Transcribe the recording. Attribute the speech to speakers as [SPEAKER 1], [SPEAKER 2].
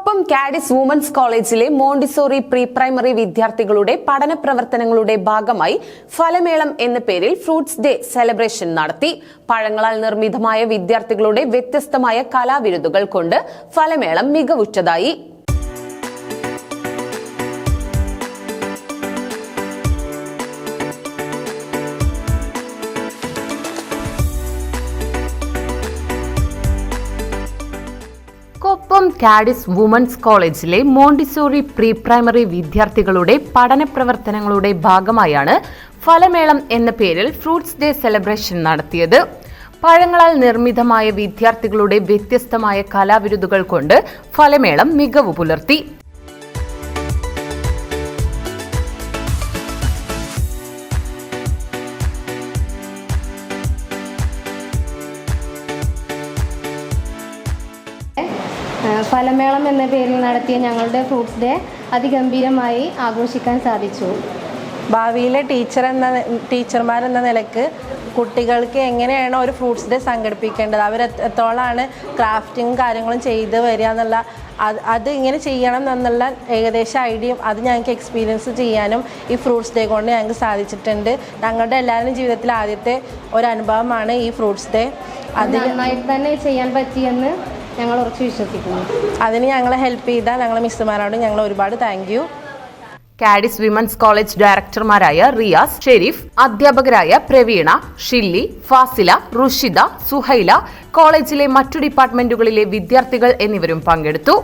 [SPEAKER 1] Koppam കാഡിസ് women's കോളേജിലെ Montessori pre primary വിദ്യാർത്ഥികളുടെ പഠന പ്രവർത്തനങ്ങളുടെ ഭാഗമായി ഫലമേളം എന്ന പേരിൽ ഫ്രൂട്ട്സ് ഡേ സെലിബ്രേഷൻ നടത്തി. പഴങ്ങളാൽ നിർമ്മിതമായ വിദ്യാർത്ഥികളുടെ വ്യത്യസ്തമായ കലാവിരുതുകൾ കൊണ്ട് ഫലമേളം മികവുറ്റതായി. കൊപ്പം കാഡിസ് വുമൻസ് കോളേജിലെ മോണ്ടിസോറി പ്രീ പ്രൈമറി വിദ്യാർത്ഥികളുടെ പഠന പ്രവർത്തനങ്ങളുടെ ഭാഗമായാണ് ഫലമേളം എന്ന പേരിൽ ഫ്രൂട്ട്സ് ഡേ സെലിബ്രേഷൻ നടത്തിയത്. പഴങ്ങളാൽ നിർമ്മിതമായ വിദ്യാർത്ഥികളുടെ വ്യത്യസ്തമായ കലാവിരുതുകൾ കൊണ്ട് ഫലമേളം മികവ് പുലർത്തി.
[SPEAKER 2] ഫലമേളം എന്ന പേരിൽ നടത്തിയ ഞങ്ങളുടെ ഫ്രൂട്ട്സ് ഡേ അതിഗംഭീരമായി ആഘോഷിക്കാൻ സാധിച്ചു.
[SPEAKER 3] ഭാവിയിലെ ടീച്ചർ എന്ന ടീച്ചർമാർ എന്ന നിലയ്ക്ക് കുട്ടികൾക്ക് എങ്ങനെയാണ് ഒരു ഫ്രൂട്ട്സ് ഡേ സംഘടിപ്പിക്കേണ്ടത്? അവർ എത്രത്തോളമാണ് ക്രാഫ്റ്റിങ്ങും കാര്യങ്ങളും ചെയ്ത് വരിക എന്നുള്ള അത് അത് ഇങ്ങനെ ചെയ്യണം എന്നുള്ള ഏകദേശം ഐഡിയയും അത് ഞങ്ങൾക്ക് എക്സ്പീരിയൻസ് ചെയ്യാനും ഈ ഫ്രൂട്ട്സ് ഡേ കൊണ്ട് ഞങ്ങൾക്ക് സാധിച്ചിട്ടുണ്ട്. ഞങ്ങളുടെ എല്ലാവരുടെയും ജീവിതത്തിൽ ആദ്യത്തെ ഒരു അനുഭവമാണ് ഈ ഫ്രൂട്ട്സ് ഡേ അത്
[SPEAKER 2] നന്നായിട്ട് തന്നെ ചെയ്യാൻ പറ്റിയെന്ന് ഞങ്ങൾ ഉറച്ചു വിശ്വസിക്കുന്നു.
[SPEAKER 3] അതിന് ഞങ്ങളെ ഹെൽപ്പ് ചെയ്ത ഞങ്ങളെ മിസ്സുമാരോട് ഞങ്ങൾ ഒരുപാട് thank you
[SPEAKER 1] Kadis women's college ഡയറക്ടർമാരായ Riyas Sherif അധ്യാപകരായ പ്രവീണ ഷില്ലി ഫാസില റുഷിദ സുഹൈല കോളേജിലെ മറ്റു ഡിപ്പാർട്ട്മെന്റുകളിലെ വിദ്യാർത്ഥികൾ എന്നിവരും പങ്കെടുത്തു.